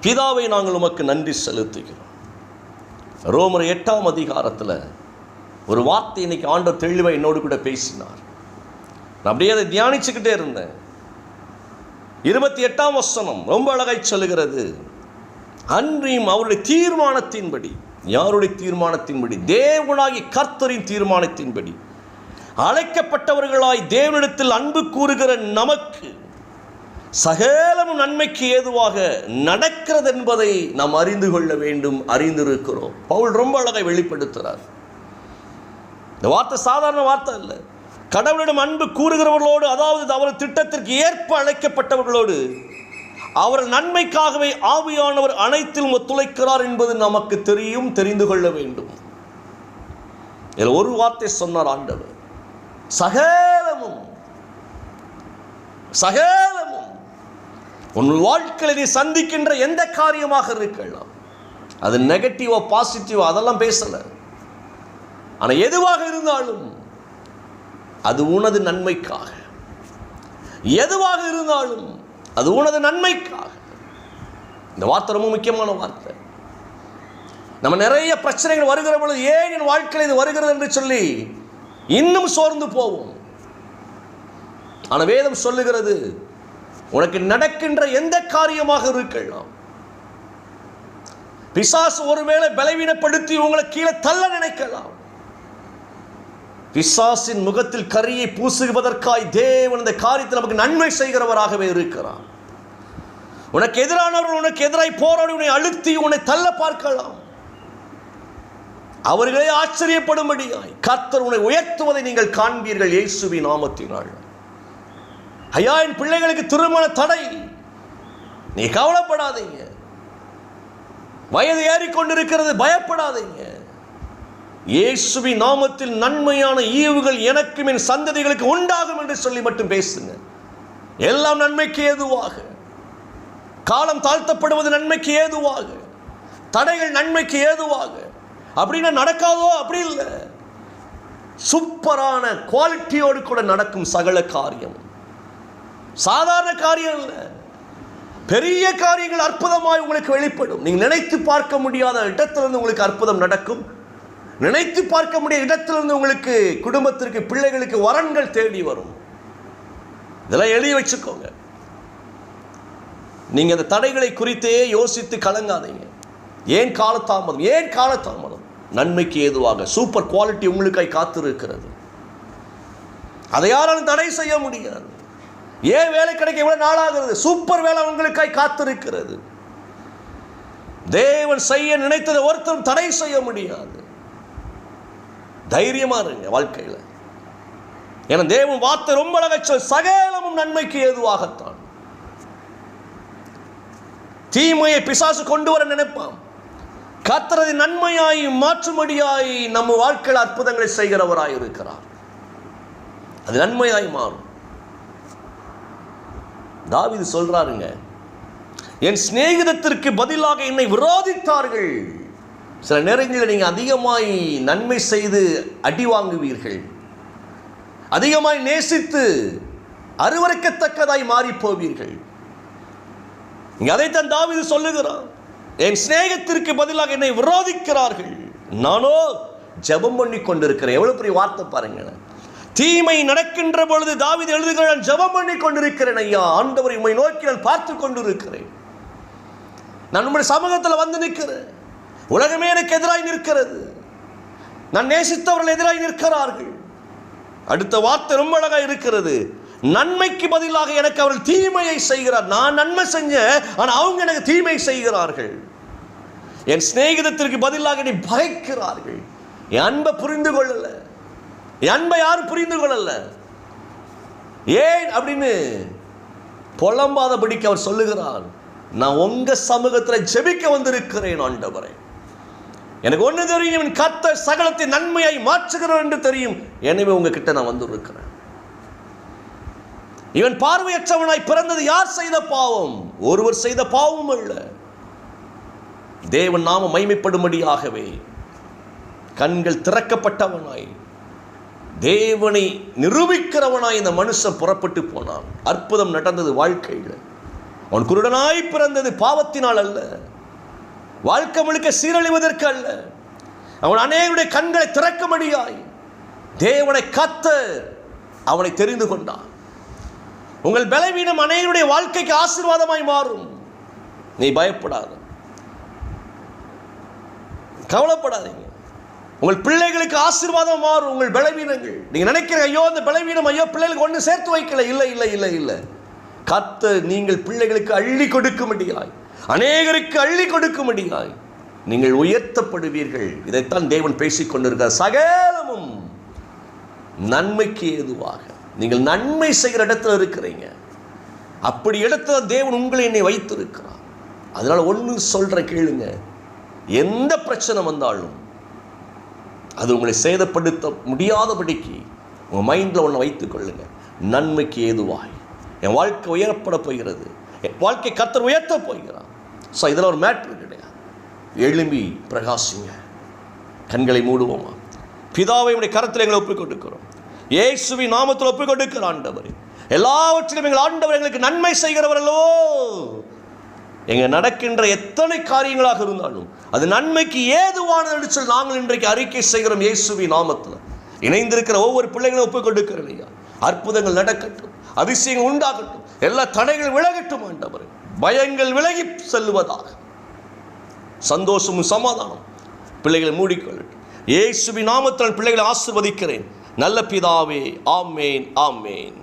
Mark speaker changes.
Speaker 1: பிதாவை நாங்கள் உமக்கு நன்றி செலுத்துகிறோம். ரோமர் எட்டாம் அதிகாரத்தில் ஒரு வார்த்தை இன்னைக்கு ஆண்டவர் தெளிவாக என்னோடு கூட பேசினார். நான் அப்படியே அதை தியானிச்சுக்கிட்டே இருந்தேன். இருபத்தி எட்டாம் வசனம் ரொம்ப அழகாய் சொல்லுகிறது. அன்றியும் அவருடைய தீர்மானத்தின்படி யாருடைய தீர்மானத்தின்படி? தேவனாகி கர்த்தரின் தீர்மானத்தின்படி. அழைக்கப்பட்டவர்களாய் தேவனிடத்தில் அன்பு கூறுகிற நமக்கு சகலமும் நன்மைக்கு ஏதுவாக நடக்கிறது என்பதை நாம் அறிந்து கொள்ள வேண்டும் அறிந்திருக்கிறோம். பவுல் ரொம்ப அழகை வெளிப்படுத்துகிறார் இந்த வார்த்தை சாதாரண வார்த்தை இல்லை கடவுளிடம் அன்பு கூறுகிறவர்களோடு அதாவது அவரது திட்டத்திற்கு ஏற்ப அழைக்கப்பட்டவர்களோடு அவர் நன்மைக்காகவே ஆவியானவர் அனைத்திலும் ஒத்துழைக்கிறார் என்பது நமக்கு தெரியும் தெரிந்து கொள்ள வேண்டும். இதில் ஒரு வார்த்தை சொன்னார் ஆண்டவர். சகலமும் சகலமும் உன் வாழ்க்கையில் நீ சந்திக்கின்ற எந்த காரியமாக இருக்கலாம். அது நெகட்டிவா பாசிட்டிவா அதெல்லாம் பேசலை. ஆனால் எதுவாக இருந்தாலும் அது உனது நன்மைக்காக. எதுவாக இருந்தாலும் அது உனது நன்மைக்காக. இந்த வார்த்தை ரொம்ப முக்கியமான வார்த்தை. நம்ம நிறைய பிரச்சனைகள் வருகிற பொழுது ஏன் என் வாழ்க்கையில் இது வருகிறது என்று சொல்லி இன்னும் சோர்ந்து போவோம். ஆனால் வேதம் சொல்லுகிறது உனக்கு நடக்கின்ற எந்த காரியமாக இருக்கலாம். பிசாசு ஒருவேளை பலவீனப்படுத்தி உங்களை கீழே தள்ள நினைக்கலாம். பிசாசின் முகத்தில் கரியை பூசுவதற்காய் தேவன் இந்த காரியத்தில் நமக்கு நன்மை செய்கிறவராகவே இருக்கிறார். உனக்கு எதிரானவர்கள் உனக்கு எதிராய் போராடி உன்னை அழுத்தி உன்னை தள்ள பார்க்கலாம். அவர்களே ஆச்சரியப்படும்படியாய் கர்த்தர் உன்னை உயர்த்துவதை நீங்கள் காண்பீர்கள் இயேசுவி நாமத்தினால். ஐயா என் பிள்ளைகளுக்கு திருமண தடை. நீ கவலைப்படாதீங்க. வயது ஏறிக்கொண்டிருக்கிறது பயப்படாதீங்க. இயேசுவி நாமத்தில் நன்மையான ஈவுகள் எனக்கும் என் சந்ததிகளுக்கு உண்டாகும் என்று சொல்லி மட்டும் பேசுங்க. எல்லாம் நன்மைக்கு ஏதுவாக. காலம் தாழ்த்தப்படுவது நன்மைக்கு ஏதுவாக. தடைகள் நன்மைக்கு ஏதுவாக. அப்படின்னா நடக்காதோ? அப்படி இல்லை. சூப்பரான குவாலிட்டியோடு கூட நடக்கும் சகல காரியம். சாதாரண காரியம் இல்லை. பெரிய காரியங்கள் அற்புதமாய் உங்களுக்கு வெளிப்படும். நீங்கள் நினைத்து பார்க்க முடியாத இடத்திலிருந்து உங்களுக்கு அற்புதம் நடக்கும். நினைத்து பார்க்க முடியாத இடத்திலிருந்து உங்களுக்கு குடும்பத்திற்கு பிள்ளைகளுக்கு வரன்கள் தேடி வரும். இதெல்லாம் எழுதி வச்சுக்கோங்க. நீங்கள் அந்த தடைகளை குறித்தே யோசித்து கலங்காதீங்க. ஏன் காலதாமதம்? ஏன் காலதாமதம்? நன்மைக்கு ஏதுவாக சூப்பர் குவாலிட்டி உங்களுக்காய் காத்திருக்கிறது. அதை யாராலும் தடை செய்ய முடியாது. ஏன் வேலை கிடைக்க இவ்வளோ நாளாகிறது? சூப்பர் வேலை உங்களுக்காய் காத்திருக்கிறது. தேவன் செய்ய நினைத்ததை ஒருத்தரும் தடை செய்ய முடியாது. தைரியமா இருங்க வாழ்க்கையில. ஏன்னா தேவன் வார்த்தை ரொம்ப அழகா சொல் சகலமும் நன்மைக்கு ஏதுவாகத்தான். தீமையை பிசாசு கொண்டு வர நினைப்பான். கத்துறது நன்மையாய் மாற்றும்படியாய் நம்ம வாழ்க்கையில் அற்புதங்களை செய்கிறவராய் இருக்கிறார். அது நன்மையாய் மாறும். தாவிது சொல்கிறாருங்க என் சிநேகிதத்திற்கு பதிலாக என்னை விரோதித்தார்கள். சில நேரங்களில் நீங்கள் அதிகமாய் நன்மை செய்து அடி வாங்குவீர்கள். அதிகமாய் நேசித்து அருவறுக்கத்தக்கதாய் மாறி போவீர்கள் அதைத்தான் தாவிது சொல்லுகிறான் என் சிநேகத்திற்கு பதிலாக என்னை விரோதிக்கிறார்கள். நானோ ஜெபம் பண்ணி கொண்டிருக்கிறேன் எவ்வளோ பெரிய வார்த்தை பாருங்களேன். தீமை நடக்கின்ற பொழுது தாவித எழுதுகிற நான் ஜபம் பண்ணி கொண்டிருக்கிறேன் ஐயா. ஆண்டவர் உண்மை நோக்கி நான் பார்த்து கொண்டிருக்கிறேன். நான் உங்களுடைய சமூகத்தில் வந்து நிற்கிறேன். உலகமே எனக்கு எதிராக நிற்கிறது. நான் நேசித்தவர்கள் எதிராக நிற்கிறார்கள். அடுத்த வார்த்தை ரொம்ப அழகாக இருக்கிறது. நன்மைக்கு பதிலாக எனக்கு அவர்கள் தீமையை செய்கிறார். நான் நன்மை செஞ்சேன் ஆனால் அவங்க எனக்கு தீமை செய்கிறார்கள். என் சிநேகிதத்திற்கு பதிலாக என்னை பயக்கிறார்கள் என் அன்பை புரிந்து கொள்ளலை. அன்பை யாரும் புரிந்து கொள்ளல ஏன் அப்படின்னு புலம்பாதபடிக்கு அவர் சொல்லுகிறார் நான் உங்க சமூகத்தில் ஜெபிக்க வந்திருக்கிறேன் ஆண்டவரை. எனக்கு ஒன்று தெரியும் என் கத்த சகலத்தை நன்மையை மாற்றுகிறோம் என்று தெரியும். எனவே உங்ககிட்ட நான் வந்திருக்கிறேன். இவன் பார்வையற்றவனாய் பிறந்தது யார் செய்த பாவம்? ஒருவர் செய்த பாவம் அல்ல. தேவன் நாம மைமைப்படும்படியாகவே கண்கள் திறக்கப்பட்டவனாய் தேவனை நிரூபிக்கிறவனாய் இந்த மனுஷன் புறப்பட்டு போனான். அற்புதம் நடந்தது வாழ்க்கையில். அவன் குருடனாய் பிறந்தது பாவத்தினால் அல்ல. வாழ்க்கை முழுக்க சீரழிவதற்கு அல்ல. அவன் அநேகருடைய கண்களை திறக்கும்படியாய் தேவனை கத்த அவனை தெரிந்து கொண்டான். உங்கள் பலவீனம் அநேகருடைய வாழ்க்கைக்கு ஆசீர்வாதமாய் மாறும். நீ பயப்படாத. கவலைப்படாதீங்க. உங்கள் பிள்ளைகளுக்கு ஆசீர்வாதம் மாறும் உங்கள் பலவீனங்கள். நீங்க நினைக்கிற ஐயோ அந்த பலவீனம் ஐயோ பிள்ளைகளுக்கு ஒன்று சேர்த்து வைக்கல. இல்லை இல்லை இல்லை இல்லை. கத்த நீங்கள் பிள்ளைகளுக்கு அள்ளி கொடுக்கும்படியாய் அநேகருக்கு அள்ளி கொடுக்கும்படியாய் நீங்கள் உயர்த்தப்படுவீர்கள். இதைத்தான் தேவன் பேசிக் கொண்டிருக்கிறார். சகலமும் நன்மைக்கு ஏதுவாக. நீங்கள் நன்மை செய்கிற இடத்துல இருக்கிறீங்க. அப்படி இடத்துல தேவன் உங்களை என்னை வைத்திருக்கிறார். அதனால ஒன்று சொல்ற கேளுங்க. எந்த பிரச்சனை வந்தாலும் அது உங்களை சேதப்படுத்த முடியாதபடிக்கு உங்கள் மைண்டில் ஒன்று வைத்துக் கொள்ளுங்க. நன்மைக்கு ஏதுவாய். என் வாழ்க்கை உயரப்பட போகிறது. என் வாழ்க்கை கத்தர் உயர்த்த போகிறான் ஸோ இதில் ஒரு மேட்ரு கிடையாது. எழும்பி பிரகாசிங்க. கண்களை மூடுவோமா? பிதாவை உடைய கரத்தில் எங்களை ஒப்புக் கொடுக்கிறோம் இயேசுவி நாமத்தில் ஒப்புக் கொடுக்கிற ஆண்டவர். எல்லாவற்றிலும் எங்கள் ஆண்டவர் எங்களுக்கு நன்மை செய்கிறவர்களோ எங்க நடக்கின்ற எத்தனை காரியங்களாக இருந்தாலும் அது நன்மைக்கு ஏதுவான நடிச்சல் நாங்கள் இன்றைக்கு அறிக்கை செய்கிறோம் இயேசுவி நாமத்தில். இணைந்திருக்கிற ஒவ்வொரு பிள்ளைகளும் ஒப்புக் கொடுக்கிறேன் ஐயா. அற்புதங்கள் நடக்கட்டும் அதிசயங்கள் உண்டாகட்டும் எல்லா தடைகள் விலகட்டும் ஆண்டவர். பயங்கள் விலகி செல்லுவதாக. சந்தோஷமும் சமாதானம் பிள்ளைகளை மூடிக்கொள்ளட்டும். இயேசுவி நாமத்தில் பிள்ளைகளை ஆசிர்வதிக்கிறேன். நல்ல பிதாவே ஆமேன் ஆமேன்.